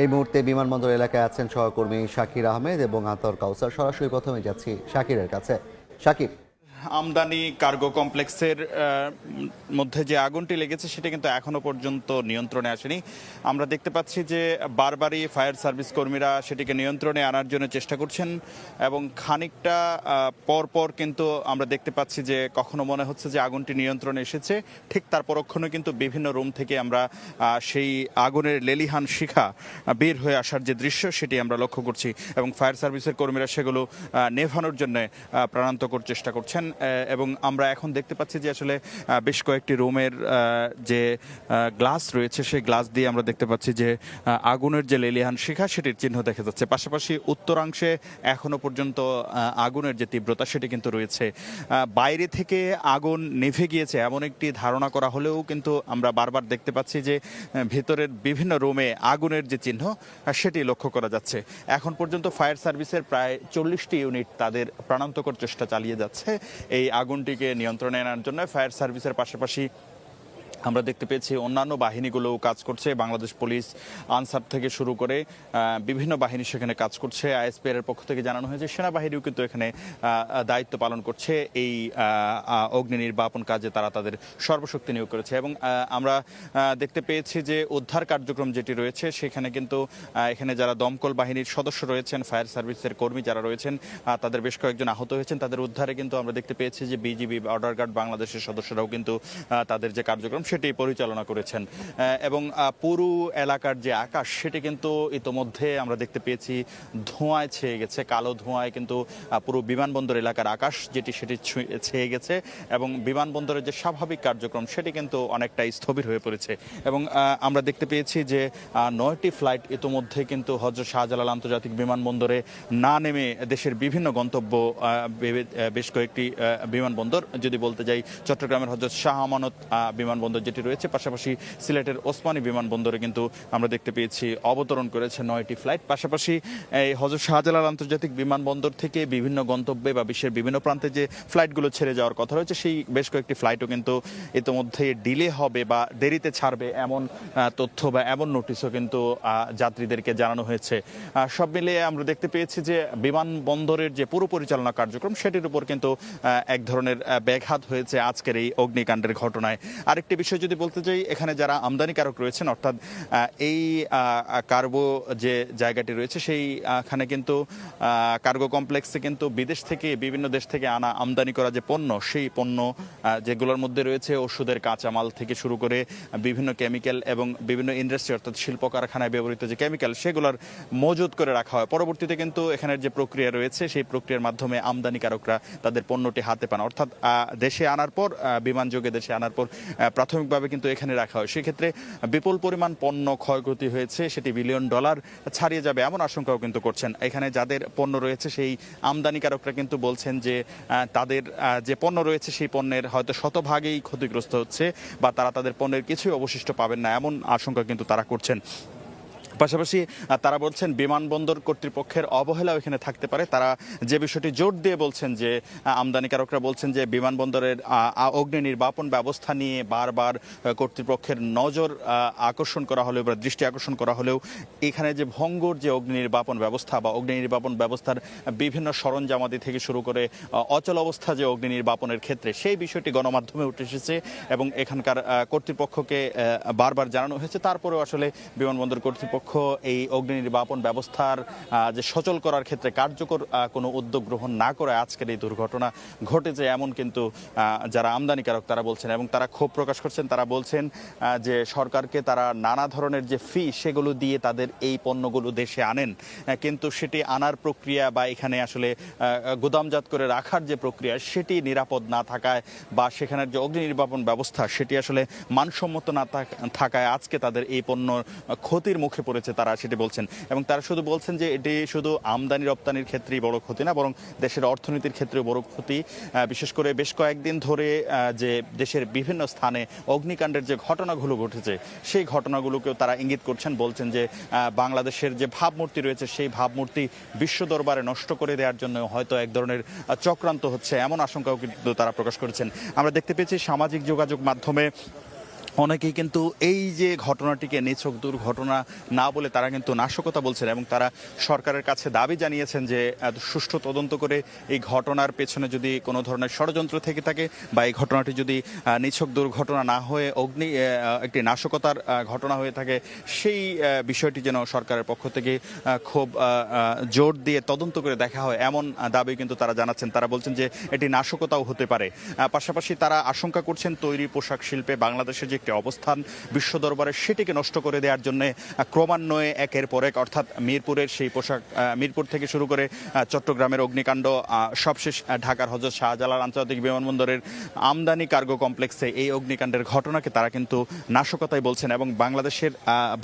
এই মুহূর্তে বিমানবন্দর এলাকায় আছেন সহকর্মী শাকির আহমেদ এবং আতর কাউসার। সরাসরি প্রথমে যাচ্ছি শাকিরের কাছে। শাকির আমদানি কার্গো কমপ্লেক্সের মধ্যে যে আগুনটি লেগেছে সেটা কিন্তু এখনও পর্যন্ত নিয়ন্ত্রণে আসেনি। আমরা দেখতে পাচ্ছি যে বারবারই ফায়ার সার্ভিস কর্মীরা সেটিকে নিয়ন্ত্রণে আনার জন্য চেষ্টা করছেন এবং খানিকটা আহ, পর পর কিন্তু আমরা দেখতে পাচ্ছি যে কখনো মনে হচ্ছে যে আগুনটি নিয়ন্ত্রণে এসেছে। ঠিক তার পরক্ষণে কিন্তু বিভিন্ন রুম থেকে আমরা সেই আগুনের লেলিহান শিখা বের হয়ে আসার যে দৃশ্য সেটি আমরা লক্ষ্য করছি এবং ফায়ার সার্ভিসের কর্মীরা সেগুলো নেভানোর জন্য প্রাণান্তকর চেষ্টা করছেন। এবং আমরা এখন দেখতে পাচ্ছি যে আসলে বেশ কয়েকটি রুমের যে গ্লাস রয়েছে, সেই গ্লাস দিয়ে আমরা দেখতে পাচ্ছি যে আগুনের যে লেলিহান শিখা, সেটির চিহ্ন দেখা যাচ্ছে। পাশাপাশি উত্তরাংশে এখনও পর্যন্ত আগুনের যে তীব্রতা, সেটি কিন্তু রয়েছে। বাইরে থেকে আগুন নিভে গিয়েছে, এমন একটি ধারণা করা হলেও কিন্তু আমরা বারবার দেখতে পাচ্ছি যে ভেতরের বিভিন্ন রুমে আগুনের যে চিহ্ন সেটি লক্ষ্য করা যাচ্ছে। এখন পর্যন্ত ফায়ার সার্ভিসের প্রায় চল্লিশটি ইউনিট তাদের প্রাণান্তকর চেষ্টা চালিয়ে যাচ্ছে। এই আগুনটিকে নিয়ন্ত্রণে আনার জন্য ফায়ার সার্ভিসের পাশাপাশি আমরা দেখতে পেয়েছি অন্যান্য বাহিনীগুলোও কাজ করছে। বাংলাদেশ পুলিশ, আনসার থেকে শুরু করে বিভিন্ন বাহিনী সেখানে কাজ করছে। আইএসপিআর এর পক্ষ থেকে জানানো হয়েছে, সেনাবাহিনীও কিন্তু এখানে দায়িত্ব পালন করছে। এই অগ্নি নির্বাপন কাজে তারা তাদের সর্বশক্তি নিয়োগ করেছে এবং আমরা দেখতে পেয়েছি যে উদ্ধার কার্যক্রম যেটি রয়েছে, সেখানে কিন্তু এখানে যারা দমকল বাহিনীর সদস্য রয়েছেন, ফায়ার সার্ভিসের কর্মী যারা রয়েছেন তাদের বেশ কয়েকজন আহত হয়েছেন। তাদের উদ্ধারে কিন্তু আমরা দেখতে পেয়েছি যে বিজিবি বর্ডার গার্ড বাংলাদেশের সদস্যরাও কিন্তু তাদের যে কার্যক্রম সেটি পরিচালনা করেছেন। এবং পুরো এলাকার যে আকাশ, সেটি কিন্তু ইতোমধ্যে আমরা দেখতে পেয়েছি, ধোঁয়ায় ছেয়ে গেছে, কালো ধোঁয়ায় কিন্তু পুরো বিমানবন্দর এলাকার আকাশ, যেটি সেটি ছেয়ে গেছে এবং বিমানবন্দরের যে স্বাভাবিক কার্যক্রম, সেটি কিন্তু অনেকটা স্থবির হয়ে পড়েছে। এবং আমরা দেখতে পেয়েছি যে নয়টি ফ্লাইট ইতোমধ্যে কিন্তু হজরত শাহজালাল আন্তর্জাতিক বিমানবন্দরে না নেমে দেশের বিভিন্ন গন্তব্য বেশ কয়েকটি বিমানবন্দর। যদি বলতে যাই, চট্টগ্রামের হজরত শাহ আমানত বিমানবন্দর যেটি রয়েছে, পাশাপাশি সিলেটের ওসমানী বিমানবন্দরে কিন্তু আমরা দেখতে পেয়েছি, অবতরণ করেছে নয়টি ফ্লাইট। পাশাপাশি, এই হজরত শাহজালাল আন্তর্জাতিক বিমানবন্দর থেকে বিভিন্ন গন্তব্যে বা বিশ্বের বিভিন্ন প্রান্তে যে ফ্লাইটগুলো ছেড়ে যাওয়ার কথা রয়েছে, সেই বেশ কয়েকটি ফ্লাইটও কিন্তু ইতিমধ্যে ডিলে হবে বা দেরিতে ছাড়বে এমন তথ্য বা এমন নোটিশও কিন্তু যাত্রীদেরকে জানানো হয়েছে। সব মিলিয়ে আমরা দেখতে পেয়েছি যে বিমানবন্দরের যে পুরো পরিচালনা কার্যক্রম, সেটির উপর কিন্তু এক ধরনের ব্যাঘাত হয়েছে আজকের এই অগ্নিকাণ্ডের ঘটনায়। আরেকটি বিষয় যদি বলতে চাই এখানে যারা আমদানিকারক রয়েছেন অর্থাৎ এই কার্গো যে জায়গাটি রয়েছে সেইখানে কিন্তু কার্গো কমপ্লেক্সে কিন্তু বিদেশ থেকে বিভিন্ন দেশ থেকে আনা আমদানি করা যে পণ্য সেই পণ্য যেগুলোর মধ্যে রয়েছে ওষুধের কাঁচামাল থেকে শুরু করে বিভিন্ন কেমিক্যাল এবং বিভিন্ন ইন্ডাস্ট্রি অর্থাৎ শিল্প কারখানায় ব্যবহৃত যে কেমিক্যাল সেগুলোর মজুত করে রাখা হয়। পরবর্তীতে কিন্তু এখানের যে প্রক্রিয়া রয়েছে সেই প্রক্রিয়ার মাধ্যমে আমদানিকারকরা তাদের পণ্যটি হাতে পান। অর্থাৎ দেশে আনার পর বিমান যোগে দেশে আনার পর আহ, প্রাথমিকভাবে কিন্তু এখানে রাখা হয়। সেক্ষেত্রে বিপুল পরিমাণ পণ্য ক্ষয়ক্ষতি হয়েছে, সেটি বিলিয়ন ডলার ছাড়িয়ে যাবে এমন আশঙ্কাও কিন্তু করছেন। এখানে যাদের পণ্য রয়েছে, সেই আমদানিকারকরা কিন্তু বলছেন যে তাদের যে পণ্য রয়েছে, সেই পণ্যের হয়তো শতভাগেই ক্ষতিগ্রস্ত হচ্ছে বা তারা তাদের পণ্যের কিছুই অবশিষ্ট পাবেন না, এমন আশঙ্কা কিন্তু তারা করছেন। পাশাপাশি তারা বলছেন বিমানবন্দর কর্তৃপক্ষের অবহেলাও এখানে থাকতে পারে। তারা যে বিষয়টি জোর দিয়ে বলছেন যে আমদানিকারকরা বলছেন যে, বিমানবন্দরের অগ্নি নির্বাপন ব্যবস্থা নিয়ে বারবার কর্তৃপক্ষের নজর আকর্ষণ করা হলেও বা দৃষ্টি আকর্ষণ করা হলেও এখানে যে ভঙ্গুর যে অগ্নি নির্বাপন ব্যবস্থা বা অগ্নি নির্বাপন ব্যবস্থার বিভিন্ন সরঞ্জামাদি থেকে শুরু করে অচল অবস্থা যে অগ্নি নির্বাপনের ক্ষেত্রে সেই বিষয়টি গণমাধ্যমে উঠে এসেছে এবং এখানকার কর্তৃপক্ষকে বারবার জানানো হয়েছে। তারপরেও আসলে বিমানবন্দর কর্তৃপক্ষ এই অগ্নি নির্বাপন ব্যবস্থার যে সচল করার ক্ষেত্রে কার্যকর কোনো উদ্যোগ গ্রহণ না করে আজকের এই দুর্ঘটনা ঘটেছে এমন কিন্তু যারা আমদানিকারক তারা বলছেন এবং তারা ক্ষোভ প্রকাশ করছেন। তারা বলছেন যে সরকারকে তারা নানা ধরনের যে ফি সেগুলো দিয়ে তাদের এই পণ্যগুলো দেশে আনেন কিন্তু সেটি আনার প্রক্রিয়া বা এখানে আসলে গুদামজাত করে রাখার যে প্রক্রিয়া সেটি নিরাপদ না থাকায় বা সেখানের যে অগ্নি নির্বাপন ব্যবস্থা সেটি আসলে মানসম্মত না থাক- থাকায় আজকে তাদের এই পণ্য ক্ষতির মুখে পড়েছে তারা সেটি বলছেন। এবং তারা শুধু বলছেন যে এটি শুধু আমদানি রপ্তানির ক্ষেত্রেই বড় ক্ষতি না, বরং দেশের অর্থনীতির ক্ষেত্রেও বড় ক্ষতি। বিশেষ করে বেশ কয়েকদিন ধরে যে দেশের বিভিন্ন স্থানে অগ্নিকাণ্ডের যে ঘটনাগুলো ঘটেছে, সেই ঘটনাগুলোকেও তারা ইঙ্গিত করছেন, বলছেন যে বাংলাদেশের যে ভাবমূর্তি রয়েছে, সেই ভাবমূর্তি বিশ্ব দরবারে নষ্ট করে দেওয়ার জন্য হয়তো এক ধরনের চক্রান্ত হচ্ছে, এমন আশঙ্কাও কিন্তু তারা প্রকাশ করেছেন। আমরা দেখতে পেয়েছি সামাজিক যোগাযোগ মাধ্যমে অনেকেই কিন্তু এই যে ঘটনাটিকে নিছক দুর্ঘটনা না বলে তারা কিন্তু নাশকতা বলছেন এবং তারা সরকারের কাছে দাবি জানিয়েছেন যে সুষ্ঠু তদন্ত করে এই ঘটনার পেছনে যদি কোনো ধরনের ষড়যন্ত্র থেকে থাকে বা এই ঘটনাটি যদি নিছক দুর্ঘটনা না হয়ে অগ্নি একটি নাশকতার ঘটনা হয়ে থাকে, সেই বিষয়টি যেন সরকারের পক্ষ থেকে খুব জোর দিয়ে তদন্ত করে দেখা হয় এমন দাবি কিন্তু তারা জানাচ্ছেন। তারা বলছেন যে এটি নাশকতাও হতে পারে। পাশাপাশি তারা আশঙ্কা করছেন তৈরি পোশাক শিল্পে বাংলাদেশের যে একটি অবস্থান বিশ্ব দরবারে সেটিকে নষ্ট করে দেওয়ার জন্য ক্রমান্বয়ে একের পর এক, অর্থাৎ মিরপুরের সেই পোশাক মিরপুর থেকে শুরু করে চট্টগ্রামের অগ্নিকাণ্ড সবশেষ ঢাকার হজরত শাহজালাল আন্তর্জাতিক বিমানবন্দরের আমদানি কার্গো কমপ্লেক্সে এই অগ্নিকাণ্ডের ঘটনাকে তারা কিন্তু নাশকতাই বলছেন এবং বাংলাদেশের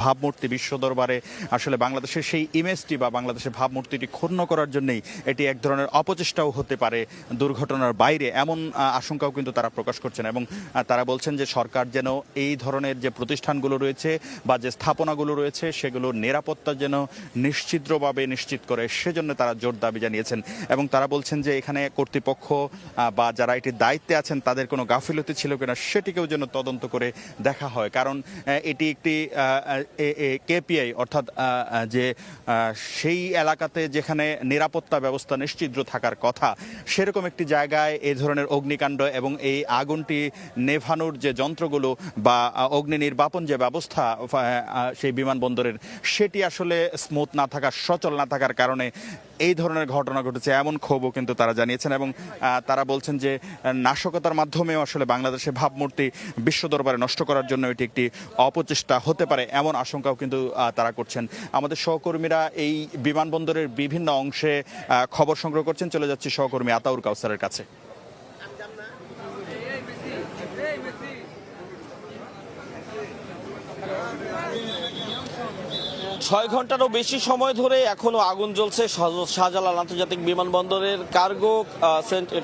ভাবমূর্তি বিশ্ব দরবারে আসলে বাংলাদেশের সেই ইমেজটি বা বাংলাদেশের ভাবমূর্তিটি ক্ষুণ্ণ করার জন্যই এটি এক ধরনের অপচেষ্টাও হতে পারে দুর্ঘটনার বাইরে, এমন আশঙ্কাও কিন্তু তারা প্রকাশ করছেন এবং তারা বলছেন যে সরকার যেন এই ধরনের যে প্রতিষ্ঠানগুলো রয়েছে বা যে স্থাপনাগুলো রয়েছে, সেগুলোর নিরাপত্তা যেন নিশ্চিদ্রভাবে নিশ্চিত করে, সেজন্য তারা জোর দাবি জানিয়েছেন। এবং তারা বলছেন যে এখানে কর্তৃপক্ষ বা যারা এটির দায়িত্বে আছেন, তাদের কোনো গাফিলতি ছিল কিনা, সেটিকেও যেন তদন্ত করে দেখা হয়। কারণ এটি একটি কেপিআই, অর্থাৎ যে সেই এলাকাতে যেখানে নিরাপত্তা ব্যবস্থা নিশ্চিদ্র থাকার কথা, সেরকম একটি জায়গায় এই ধরনের অগ্নিকাণ্ড এবং এই আগুনটি নেভানোর যে যন্ত্রগুলো বা অগ্নি নির্বাপন যে ব্যবস্থা সেই বিমানবন্দরের, সেটি আসলে স্মুথ না থাকার সচল না থাকার কারণে এই ধরনের ঘটনা ঘটেছে। এমন ক্ষোভও কিন্তু তারা জানিয়েছেন এবং তারা বলছেন যে, নাশকতার মাধ্যমেও আসলে বাংলাদেশের ভাবমূর্তি বিশ্ব দরবারে নষ্ট করার জন্য এটি একটি অপচেষ্টা হতে পারে, এমন আশঙ্কাও কিন্তু তারা করছেন। আমাদের সহকর্মীরা এই বিমানবন্দরের বিভিন্ন অংশে খবর সংগ্রহ করছেন। চলে যাচ্ছি সহকর্মী আতাউর কাউসারের কাছে। ছয় ঘন্টারও বেশি সময় ধরে এখনও আগুন জ্বলছে শাহ- শাহজালাল আন্তর্জাতিক বিমানবন্দরের কার্গো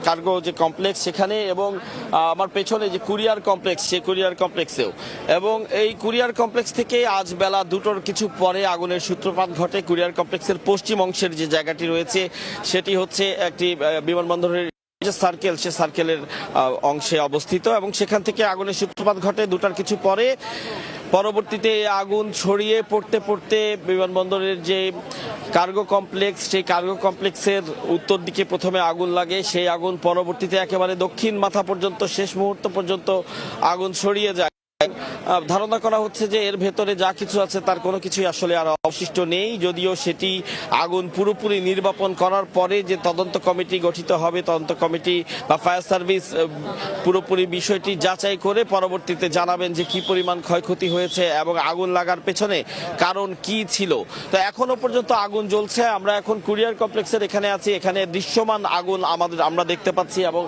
কার্গো যে কমপ্লেক্স সেখানে এবং আমার পেছনে যে কুরিয়ার কমপ্লেক্স, সে কুরিয়ার কমপ্লেক্সেও। এবং এই কুরিয়ার কমপ্লেক্স থেকে আজ বেলা দুটোর কিছু পরে আগুনের সূত্রপাত ঘটে। কুরিয়ার কমপ্লেক্সের পশ্চিম অংশের যে জায়গাটি রয়েছে, সেটি হচ্ছে একটি বিমানবন্দরের যে সার্কেল, সে সার্কেলের অংশে অবস্থিত এবং সেখান থেকে আগুনের সূত্রপাত ঘটে দুটার কিছু পরে। পরবর্তীতে আগুন ছড়িয়ে পড়তে পড়তে বিমানবন্দরের যে কার্গো কমপ্লেক্স, সেই কার্গো কমপ্লেক্সের উত্তর দিকে প্রথমে আগুন লাগে। সেই আগুন পরবর্তীতে একেবারে দক্ষিণ মাথা পর্যন্ত, শেষ মুহূর্ত পর্যন্ত আগুন ছড়িয়ে যায়। ধারণা করা হচ্ছে যে এর ভেতরে যা কিছু আছে তার কোনো কিছুই আসলে আর অবশিষ্ট নেই। যদিও সেটি আগুন পুরোপুরি নির্বাপন করার পরে যে তদন্ত কমিটি গঠিত হবে, তদন্ত কমিটি বা ফায়ার সার্ভিস পুরোপুরি বিষয়টি যাচাই করে পরবর্তীতে জানাবেন যে কি পরিমাণ ক্ষয়ক্ষতি হয়েছে এবং আগুন লাগার পেছনে কারণ কি ছিল। তো এখনও পর্যন্ত আগুন জ্বলছে। আমরা এখন কুরিয়ার কমপ্লেক্সের এখানে আছি। এখানে দৃশ্যমান আগুন আমাদের, আমরা দেখতে পাচ্ছি এবং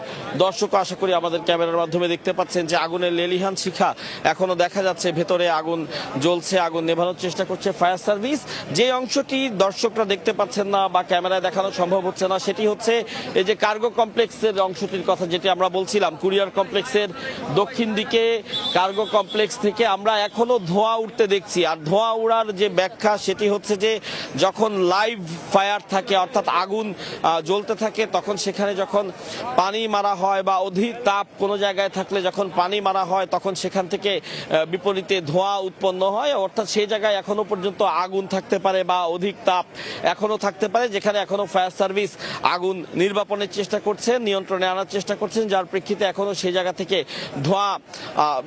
দর্শক আশা করি আমাদের ক্যামেরার মাধ্যমে দেখতে পাচ্ছেন যে আগুনের লেলিহান শিখা এখনও দেখা যাচ্ছে ভেতরে আগুন জ্বলছে, আগুন নেভানোর চেষ্টা করছে ফায়ার সার্ভিস। যে অংশটি দর্শকরা দেখতে পাচ্ছেন না বা ক্যামেরায় দেখানো সম্ভব হচ্ছে না, সেটি হচ্ছে এই যে কার্গো কমপ্লেক্সের অংশটির কথা যেটি আমরা বলছিলাম, কুরিয়ার কমপ্লেক্সের দক্ষিণ দিকে কার্গো কমপ্লেক্স থেকে আমরা এখনও ধোঁয়া উঠতে দেখছি। আর ধোঁয়া উড়ার যে ব্যাখ্যা, সেটি হচ্ছে যে যখন লাইভ ফায়ার থাকে, অর্থাৎ আগুন জ্বলতে থাকে, তখন সেখানে যখন পানি মারা হয় বা অধিক তাপ কোনো জায়গায় থাকলে যখন পানি মারা হয়, তখন সেখান থেকে বিপরীতে ধোঁয়া উৎপন্ন হয়। অর্থাৎ সেই জায়গায় এখনও পর্যন্ত আগুন থাকতে পারে বা অধিক তাপ এখনও থাকতে পারে, যেখানে এখনও ফায়ার সার্ভিস আগুন নির্বাপনের চেষ্টা করছেন নিয়ন্ত্রণে আনার চেষ্টা করছেন, যার প্রেক্ষিতে এখনও সেই জায়গা থেকে ধোঁয়া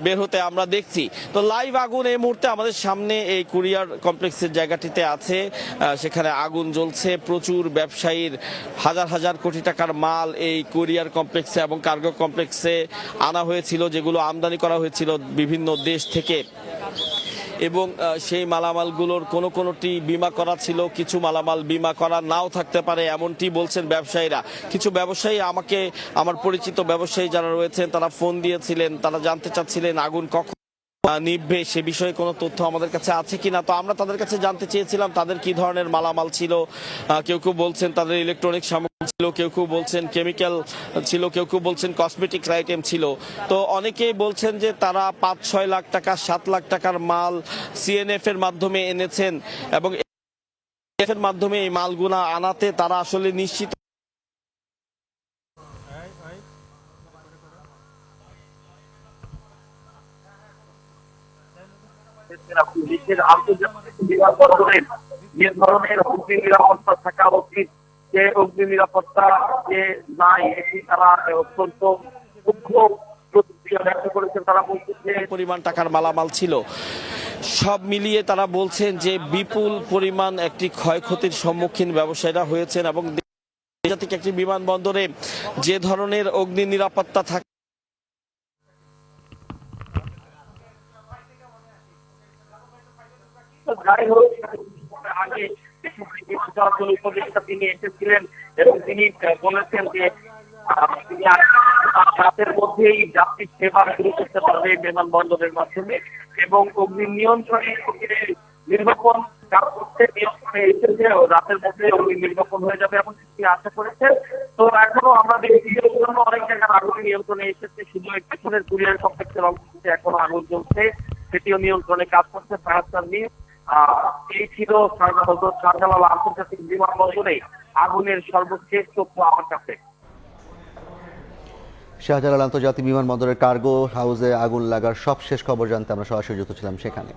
বের হতে আমরা দেখছি। তো লাইভ আগুন এই মুহূর্তে আমাদের সামনে এই কুরিয়ার কমপ্লেক্সের জায়গাটিতে আছে। সেখানে আগুন জ্বলছে। প্রচুর ব্যবসায়ীর হাজার হাজার কোটি টাকার মাল এই কুরিয়ার কমপ্লেক্সে এবং কার্গো কমপ্লেক্সে আনা হয়েছিল, যেগুলো আমদানি করা হয়েছিল বিভিন্ন দেশ থেকে। এবং সেই মালামালগুলোর কোনো কোনোটি বিমা করা ছিল, কিছু মালামাল বিমা করা নাও থাকতে পারে, এমনটি বলছেন ব্যবসায়ীরা। কিছু ব্যবসায়ী আমাকে, আমার পরিচিত ব্যবসায়ী যারা রয়েছেন, তারা ফোন দিয়েছিলেন, তারা জানতে চাচ্ছিলেন আগুন কখন নিভবে, সে বিষয়ে কোনো তথ্য আমাদের কাছে আছে কিনা। তো আমরা তাদের কাছে জানতে চেয়েছিলাম, তাদের কি ধরনের মালামাল ছিল কেউ কেউ বলছেন তাদের ইলেকট্রনিক সামগ্রী ছিল, কেউ কেউ বলছেন কেমিক্যাল ছিল, কেউ কেউ বলছেন কসমেটিক্স আইটেম ছিল। তো অনেকেই বলছেন যে তারা পাঁচ ছয় লাখ টাকা, সাত লাখ টাকার মাল সিএনএফ এর মাধ্যমে এনেছেন এবং এর মাধ্যমে এই মালগুলা আনাতে তারা আসলে নিশ্চিত করছেন আন্তর্জাতিক নিরাপত্তা থাকা উচিত। যে অগ্নি নিরাপত্তা যে নাই এটি তারা অত্যন্ত সূক্ষ্ম প্রতিক্রিয়া ব্যক্ত করেছেন। তারা বলছেন যে পরিমাণ টাকার মালামাল ছিল। সব মিলিয়ে তারা বলছেন যে বিপুল পরিমাণ একটি ক্ষয়ক্ষতির সম্মুখীন ব্যবসায়ীরা হয়েছেন এবং আন্তর্জাতিক একটি বিমানবন্দরে যে ধরনের অগ্নি নিরাপত্তা থাকে যাই হোক আগে এবং রাতের অগ্নি নিয়ন্ত্রণে নির্বাপন করতে এসেছে রাতের মধ্যে অগ্নি নির্বাপন হয়ে যাবে এমন তিনি আশা করেছেন তো এখনও আমরা দেখছি অনেক জায়গার আগুন নিয়ন্ত্রণে এসেছে শুধু পেছনের কুরিয়ার কমপ্লেক্সের অংশটিতে এখনও আগুন জ্বলছে সেটিও নিয়ন্ত্রণে কাজ করছে সার্ভিস। আহ, এই ছিল আন্তর্জাতিক বিমানবন্দরে আগুনের সর্বশেষ তথ্য আমার কাছে। শাহজালাল আন্তর্জাতিক বিমানবন্দরের কার্গো হাউসে আগুন লাগার সব শেষ খবর জানতে আমরা সরাসরি যুক্ত ছিলাম সেখানে।